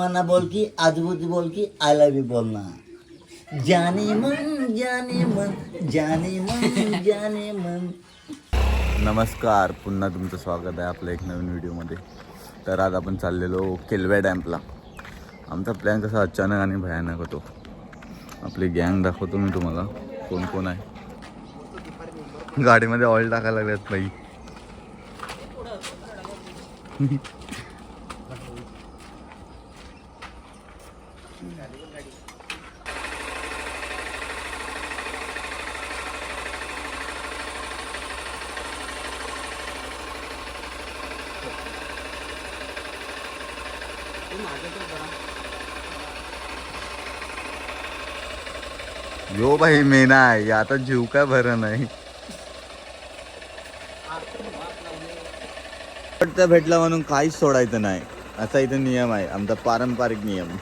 माना बोल की आजूबाजू बोल की आय लव्ह यू बोल ना. जाने मन जाने मन जाने मन जाने मन. नमस्कार पुन्हा तुमचं स्वागत आहे आपल्या एक नवीन व्हिडिओमध्ये. तर आज आपण चाललेलो केलवे डॅम्पला आमचा प्लॅन कसा अचानक आणि भयानक होतो. आपली गँग दाखवतो मी तुम्हाला. कोण कोण आहे? गाडीमध्ये ऑइल टाकायला लागल्यात बाई. यो बाई मेना आहे आता जीव काय बरं नाही? भेटला म्हणून काहीच सोडायचं नाही. असा इथं नियम आहे. आमचा पारंपरिक नियम.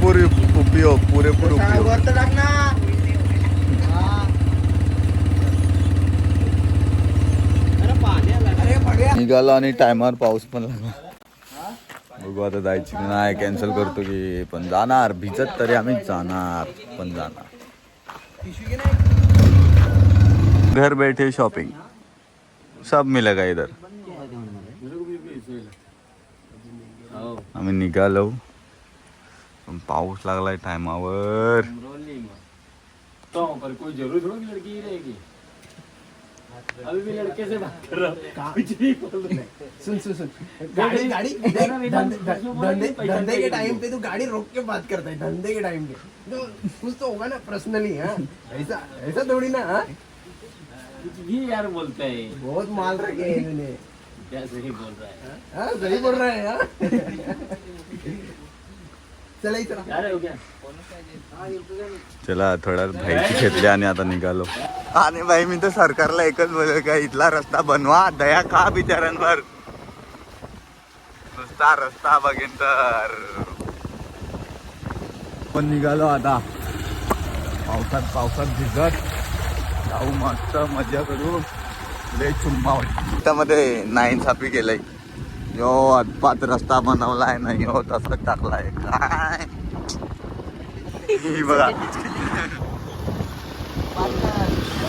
पुरेपूर उपयोग पुरेपूर उपयोग. निघालो आणि टायमावर पाऊस पण लागला. बघू आता जायची की नाही कॅन्सल करतो की पण जाणार. भिजत तरी आम्ही जाणार पण जाणार. घर बैठे शॉपिंग सब मिलेगा इधर. आम्ही निघालो. पण पाऊस लागलाय टायमावर अभी भी लड़के से बात कर रहा हूँ। सुन सुन सुन। गाड़ी गाड़ी धंधे धंधे के टाइम पे तू गाड़ी रोक के बात करता है धंधे के टाइम पे। तो कुछ तो होगा ना पर्सनली हाँ। ऐसा ऐसा थोड़ी ना हाँ। कुछ भी यार बोलता है। बहुत माल रखे हैं इन्होंने। क्या सही बोल रहा है? हाँ सही बोल रहा है हाँ। चला ही हो थोडा भाईची घेतली आणि आता निघालो. आणि भाई मी तर सरकारला एकच बोललो का इथला रस्ता बनवा दया का बिचाऱ्यांवर? नुसता रस्ता बघेन तर. पण निघालो आता. पावसात पावसात भिजत जाऊ मस्त मजा करू. लय चुम्मा त्यामध्ये नाईनसाफी केलंय यो अदपात रस्ता बनवलाय नाही हो तसं टाकलाय. काय? बघा.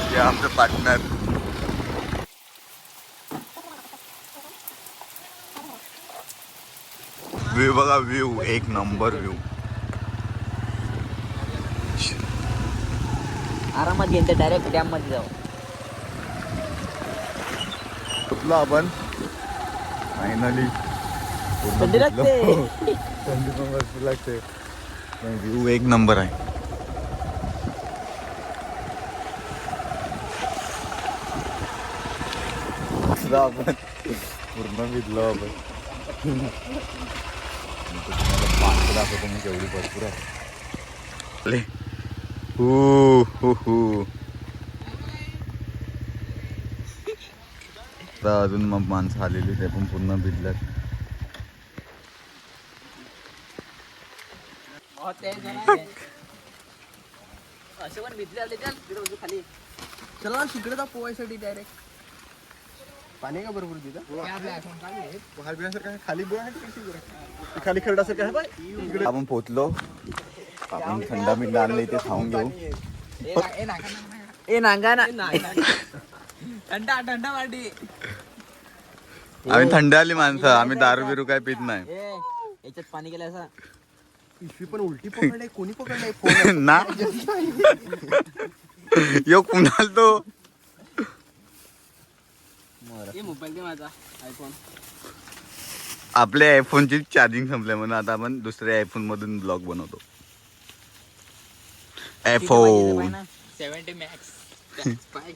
हे आमचं पार्टनर व्ह्यू बघा व्ह्यू एक नंबर व्ह्यू आरामात घेऊन डायरेक्ट डॅममध्ये जाऊ. कुठलो आपण? फायनली थंडी लागते. थंडी पण भरपूर लागते. व्ह्यू एक नंबर आहे. आपण. पूर्ण भिजलो आपण. तुम्हाला पाच दाखवतो मी केवढी भरपूर आहे. ले. हू हू हू. आता अजून मग माणसं आलेली ते पण पूर्ण भिजल्यात. असे पण भिजले आले चल तिकडे खाली जा पोहायसाठी डायरेक्ट पाणी का बरोबर तिथं? खाली खरडासारखं आहे आपण पोचलो आपण थंडा मिंडा आणलं इथे खाऊन घेऊ. ए नांगा ना. थंडा थंडा वाटी. आम्ही थंड आली माणसं आम्ही दारू बिरू काय पित नाही. याच्यात पाणी गेलं असं. पिशवी पण उलटी पकडले कोणी पकडले? फोन ना. यो कुणाल तो? मोबाईल दे माझा आयफोन आपल्या आयफोनची चार्जिंग संपल्या म्हणून आता आपण दुसऱ्या आयफोन मधून ब्लॉग बनवतो. आयफोन सेव्हन्टी मॅक्स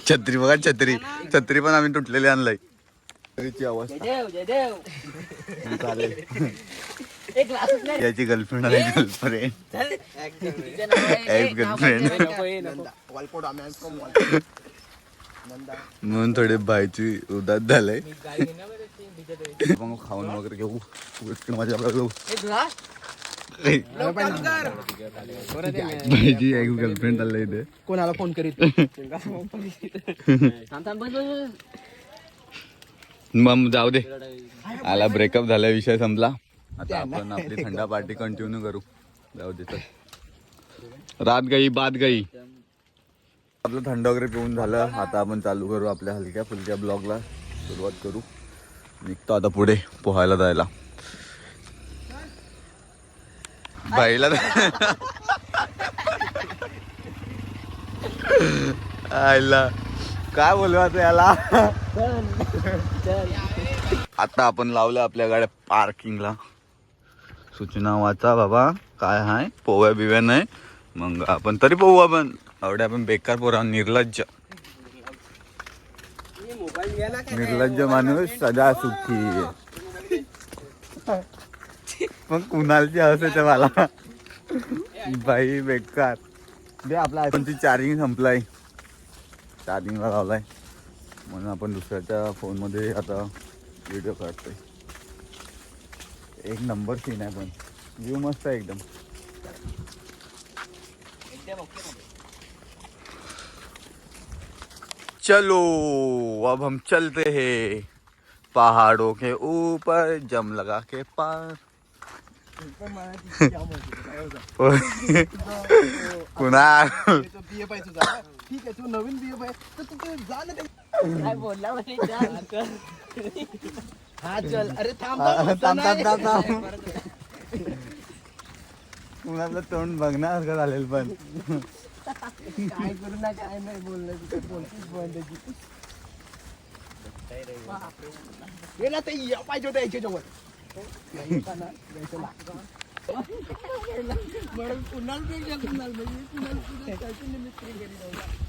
छत्री बघा छत्री. छत्री पण आम्ही तुटलेली आणलाय. अवस्था. जयदेव जयदेव चालेल. एक ग्लासच नाही याची गर्लफ्रेंड आहे गर्लफ्रेंड चल. तिचं नाव आहे- Ex girlfriend. नको, नको. नंदा. म्हणून थोडे भाईची उदात झालंय. मग खाऊन वगैरे घेऊ. इकडे माझ्या लागलो ए, तुला? भाईची एक गर्लफ्रेंड आलं इथे. कोणाला फोन करीत? थांब थांब बस बस बस मग जाऊ दे. आला ब्रेकअप झाला विषय संपला. आता आपण आपली थंडा पार्टी कंटिन्यू करू. जाऊ दे तर रात गई बाद गई. आपलं थंड वगैरे पिऊन झालं. आता आपण चालू करू आपल्या हलक्या फुलक्या ब्लॉगला सुरुवात करू. निघतो आता पुढे पोहायला जायला. बाईला आयला काय बोलू आता याला? आता आपण लावलं आपल्या गाड्या पार्किंगला. सूचना वाचा बाबा काय हाय? पोव्या बिव्या नाही. मग आपण तरी पोहू आपण एवढे आपण बेकार पोरा निर्लज्ज. निर्लज्ज माणूस सदा सुखी मग कुणालची हसायचं मला? बाई बेकार. दे आपला आयफोनची चार्जिंग संपलाय. चार्जिंगला लावलाय. म्हणून आपण दुसऱ्याच्या फोनमध्ये आता व्हिडिओ काढतोय एक नंबर सीन आहे पण व्ह्यू मस्त आहे एकदम चलो अब हम चलते हैं पहाड़ों के ऊपर जम लगा के पार कुणाल ठीक आहे तू नवीन बिये पाहिजे तर तू ते ते- काय बोलला म्हणे जा. हा चल अरे थांब थांब, थांब, थांब, थांब, थांब. कुणाला तोंड बघण्यासारखं झालेलं पण काय करू ना काय नाही बोललं तिथे बोलतीच बंद आहे ती. हे ना ते या पाहिजे होतं याच्याजवळ नाही का ना? यायचं लागतं. म्हणून कुणालपेक्षा कुणाल म्हणजे घरी.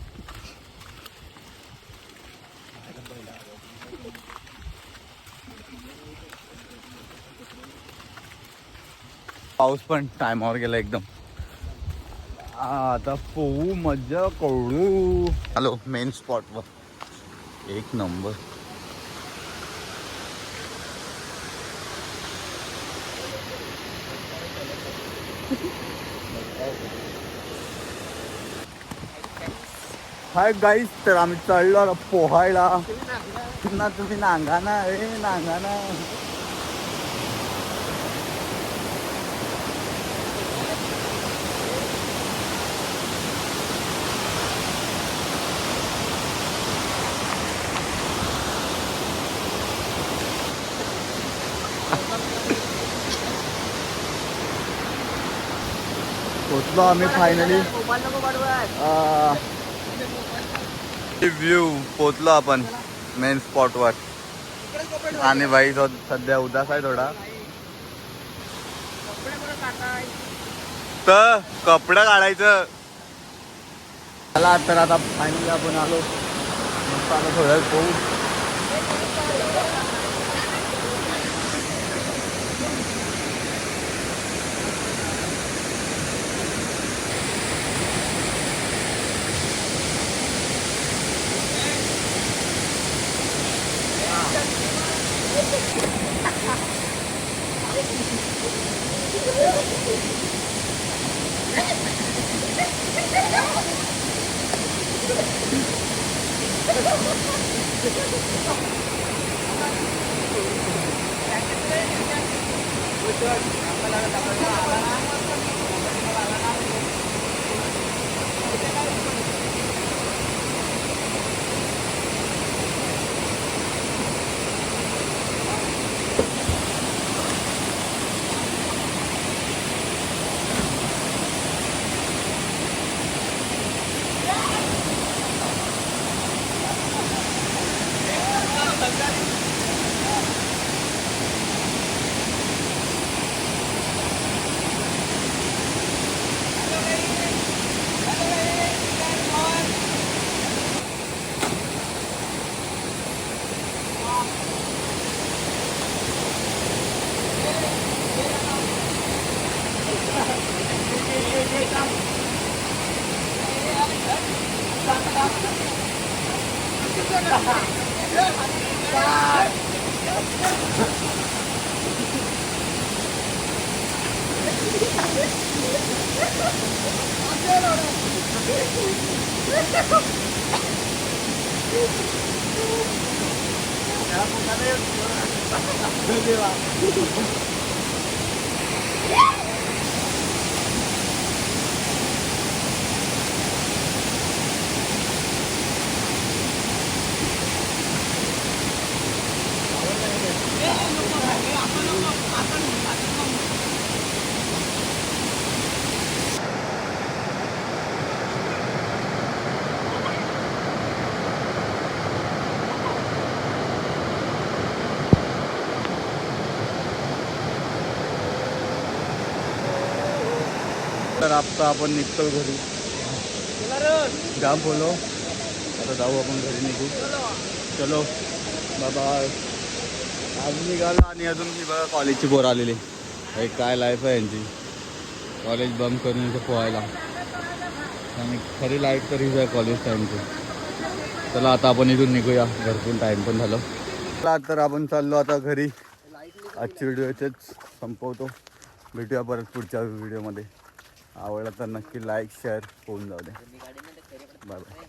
पाऊस पण टायमावर गेला एकदम. आता पोहू मज्जा कळू हॅलो मेन स्पॉटवर एक नंबर हाय गाईस तर आम्ही चढलो आता पोहायला ना तुम्ही नांगा ना ए नांगा ना पोचलो आम्ही फायनली व्ह्यू पोचलो आपण मेन स्पॉटवर आणि बाई तो सध्या उदास आहे थोडा. तर कपडं काढायचं. चला तर आता फायनली आपण आलो. मस्त थोडं पोहू. Ang pala na Kaya punta na yun. Pwede ba? तर आता आपण निघतो घरी. जाम बोलो. आता जाऊ आपण घरी निघू. चलो. बाबा आज निघालो आणि अजून मी बघा कॉलेजची पोर आलेली. हे काय लाईफ आहे यांची. कॉलेज बंद करून इथे पोहायला. आणि खरी लाईफ तर हीच आहे कॉलेज टाईमची चला आता आपण इथून निघूया. घरपून टाईम पण झालं. चला तर आपण चाललो आता घरी. आजची व्हिडिओ इथेच संपवतो. भेटूया परत पुढच्या व्हिडिओमध्ये आवडला तर नक्की लाईक शेअर होऊन जाऊ दे. Bye bye